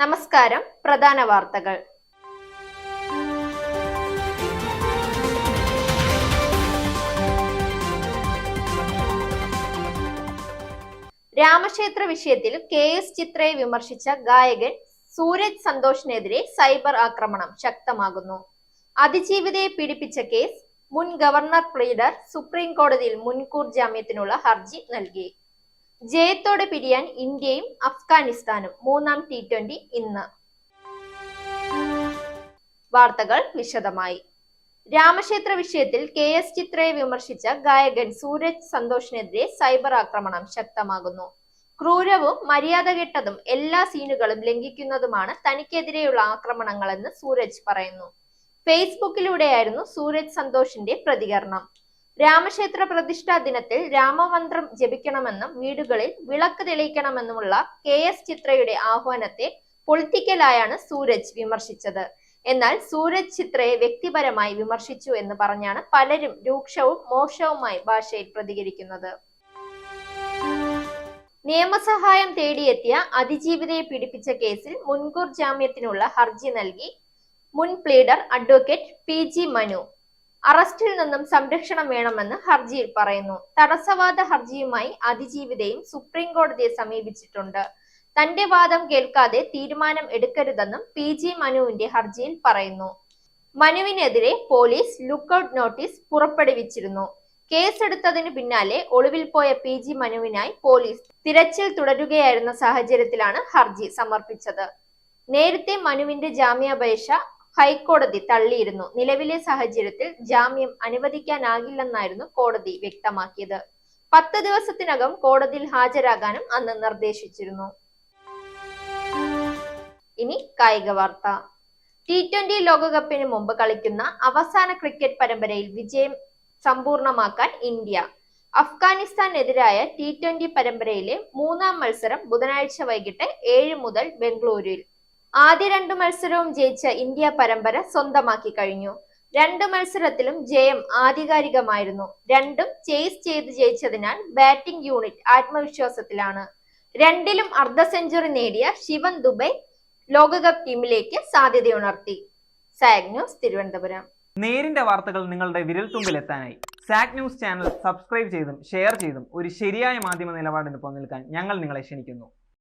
നമസ്കാരം പ്രധാന വാർത്തകൾ. രാമക്ഷേത്ര വിഷയത്തിൽ കെ എസ് ചിത്രയെ വിമർശിച്ച ഗായകൻ സൂരജ് സന്തോഷിനെതിരെ സൈബർ ആക്രമണം ശക്തമാകുന്നു. അതിജീവിതയെ പീഡിപ്പിച്ച കേസ് മുൻ ഗവർണർ പ്ലീഡർ സുപ്രീം കോടതിയിൽ മുൻകൂർ ജാമ്യത്തിനുള്ള ഹർജി നൽകി. ജയത്തോടെ പിരിയാൻ ഇന്ത്യയും അഫ്ഗാനിസ്ഥാനും മൂന്നാം ടി ട്വന്റി ഇന്ന്. വാർത്തകൾ വിശദമായി. രാമക്ഷേത്ര വിഷയത്തിൽ കെ എസ് ചിത്രയെ വിമർശിച്ച ഗായകൻ സൂരജ് സന്തോഷിനെതിരെ സൈബർ ആക്രമണം ശക്തമാകുന്നു. ക്രൂരവും മര്യാദകെട്ടതും എല്ലാ സീനുകളും ലംഘിക്കുന്നതുമാണ് തനിക്കെതിരെയുള്ള ആക്രമണങ്ങളെന്ന് സൂരജ് പറയുന്നു. ഫേസ്ബുക്കിലൂടെയായിരുന്നു സൂരജ് സന്തോഷിന്റെ പ്രതികരണം. രാമക്ഷേത്ര പ്രതിഷ്ഠാ ദിനത്തിൽ രാമമന്ത്രം ജപിക്കണമെന്നും വീടുകളിൽ വിളക്ക് തെളിയിക്കണമെന്നുമുള്ള കെ എസ് ചിത്രയുടെ ആഹ്വാനത്തെ പൊളിറ്റിക്കലായാണ് സൂരജ് വിമർശിച്ചത്. എന്നാൽ സൂരജ് ചിത്രയെ വ്യക്തിപരമായി വിമർശിച്ചു എന്ന് പറഞ്ഞാണ് പലരും രൂക്ഷവും മോശവുമായി ഭാഷയിൽ പ്രതികരിക്കുന്നത്. നിയമസഹായം തേടിയെത്തിയ അതിജീവിതയെ പിടിപ്പിച്ച കേസിൽ മുൻകൂർ ജാമ്യത്തിനുള്ള ഹർജി നൽകി മുൻ pleader advocate P G Manu. അറസ്റ്റിൽ നിന്നും സംരക്ഷണം വേണമെന്ന് ഹർജിയിൽ പറയുന്നു. തടസ്സവാദ ഹർജിയുമായി അതിജീവിതയും സുപ്രീം കോടതിയെ സമീപിച്ചിട്ടുണ്ട്. തന്റെ വാദം കേൾക്കാതെ തീരുമാനം എടുക്കരുതെന്നും പി ജി മനുവിന്റെ ഹർജിയിൽ പറയുന്നു. മനുവിനെതിരെ പോലീസ് ലുക്കൌട്ട് നോട്ടീസ് പുറപ്പെടുവിച്ചിരുന്നു. കേസെടുത്തതിന് പിന്നാലെ ഒളിവിൽ പോയ പി ജി മനുവിനായി പോലീസ് തിരച്ചിൽ തുടരുകയായിരുന്ന സാഹചര്യത്തിലാണ് ഹർജി സമർപ്പിച്ചത്. നേരത്തെ മനുവിന്റെ ജാമ്യാപേക്ഷ ഹൈക്കോടതി തള്ളിയിരുന്നു. നിലവിലെ സാഹചര്യത്തിൽ ജാമ്യം അനുവദിക്കാനാകില്ലെന്നായിരുന്നു കോടതി വ്യക്തമാക്കിയത്. പത്ത് ദിവസത്തിനകം കോടതിയിൽ ഹാജരാകാനും അന്ന് നിർദ്ദേശിച്ചിരുന്നു. ഇനി കായിക വാർത്ത. ടി ട്വന്റി ലോകകപ്പിന് മുമ്പ് കളിക്കുന്ന അവസാന ക്രിക്കറ്റ് പരമ്പരയിൽ വിജയം സമ്പൂർണമാക്കാൻ ഇന്ത്യ. അഫ്ഗാനിസ്ഥാനെതിരായ ടി ട്വന്റി പരമ്പരയിലെ മൂന്നാം മത്സരം ബുധനാഴ്ച വൈകിട്ട് ഏഴ് മുതൽ ബംഗളൂരുവിൽ. ആദ്യ രണ്ടു മത്സരവും ജയിച്ച ഇന്ത്യ പരമ്പര സ്വന്തമാക്കി കഴിഞ്ഞു. രണ്ട് മത്സരത്തിലും ജയം ആധികാരികമായിരുന്നു. രണ്ടും ചേസ് ചെയ്ത് ജയിച്ചതിനാൽ ബാറ്റിംഗ് യൂണിറ്റ് ആത്മവിശ്വാസത്തിലാണ്. രണ്ടിലും അർദ്ധ സെഞ്ചുറി നേടിയ ശിവൻ ദുബൈ ലോകകപ്പ് ടീമിലേക്ക് സാധ്യതയുണർത്തി. Zag news Thiruvananthapuram. നേരിന്റെ വാർത്തകൾ നിങ്ങളുടെ വിരൽത്തുമ്പിൽ എത്താനായി. സാക് ന്യൂസ് ചാനൽ സബ്സ്ക്രൈബ് ചെയ്തും ഷെയർ ചെയ്തും ഒരു ശരിയായ മാധ്യമ നിലപാടിന് നിൽക്കാൻ ഞങ്ങൾ നിങ്ങളെ ക്ഷണിക്കുന്നു.